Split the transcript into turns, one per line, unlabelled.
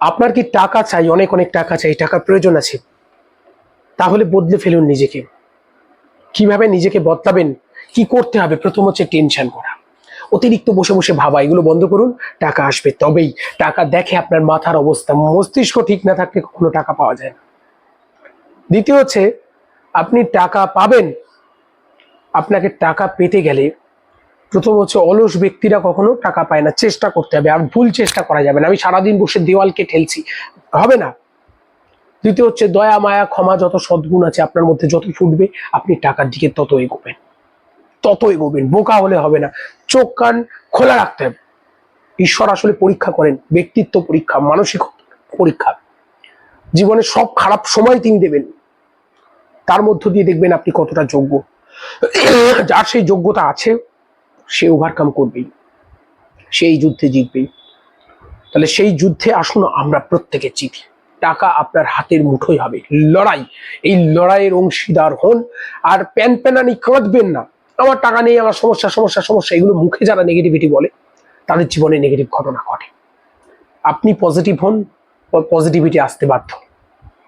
আপনার কি টাকা চাই? অনেক অনেক টাকা চাই টাকার প্রয়োজন আছে। তাহলে বদলে ফেলুন নিজেকে। কীভাবে নিজেকে বদলাবেন? কি করতে হবে? প্রথম হচ্ছে টেনশন করা। অতিরিক্ত বসে বসে ভাবা, এগুলো বন্ধ করুন, টাকা আসবে তবেই। টাকা দেখে আপনার মাথার অবস্থা, মস্তিষ্ক ঠিক না থাকলে কখনো টাকা পাওয়া যায় না। দ্বিতীয় হচ্ছে, আপনি টাকা পাবেন। আপনাকে টাকা পেতে গেলে প্রথম হচ্ছে অলস ব্যক্তিরা কখনো টাকা পায় না, চেষ্টা করতে হবে আর ভুল চেষ্টা করা যাবে না। আমি সারাদিন বসে দেওয়ালকে ঠেলছি, হবে না? দ্বিতীয় হচ্ছে দয়া, মায়া, ক্ষমা যত সদ্গুণ আছে আপনার মধ্যে যত ফুটবে, আপনি টাকার দিকে তত এগোবেন। তত এগোবেন, বোকা হলে হবে না। চোখ, কান খোলা রাখতে হবে। ঈশ্বর আসলে পরীক্ষা করেন, ব্যক্তিত্ব পরীক্ষা, মানসিক পরীক্ষা। জীবনে সব খারাপ সময় তিনি দেবেন। তার মধ্য দিয়ে দেখবেন আপনি কতটা যোগ্য। যার সেই যোগ্যতা আছে সে ওভারকাম করবেই। সেই যুদ্ধে জিতবেই। তাহলে সেই যুদ্ধে আসুন আমরা প্রত্যেকে জিতি। টাকা আপনার হাতের মুঠোই হবে। লড়াই। এই লড়াইয়ের অংশীদার হন। আর প্যান প্যানানি কাঁদবেন না। আমার টাকা নেই, আমার সমস্যা সমস্যা সমস্যা। এগুলো মুখে যারা নেগেটিভিটি বলে, তাদের জীবনে নেগেটিভ ঘটনা ঘটে। আপনি পজিটিভ হন পজিটিভিটি আসতে বাধ্য।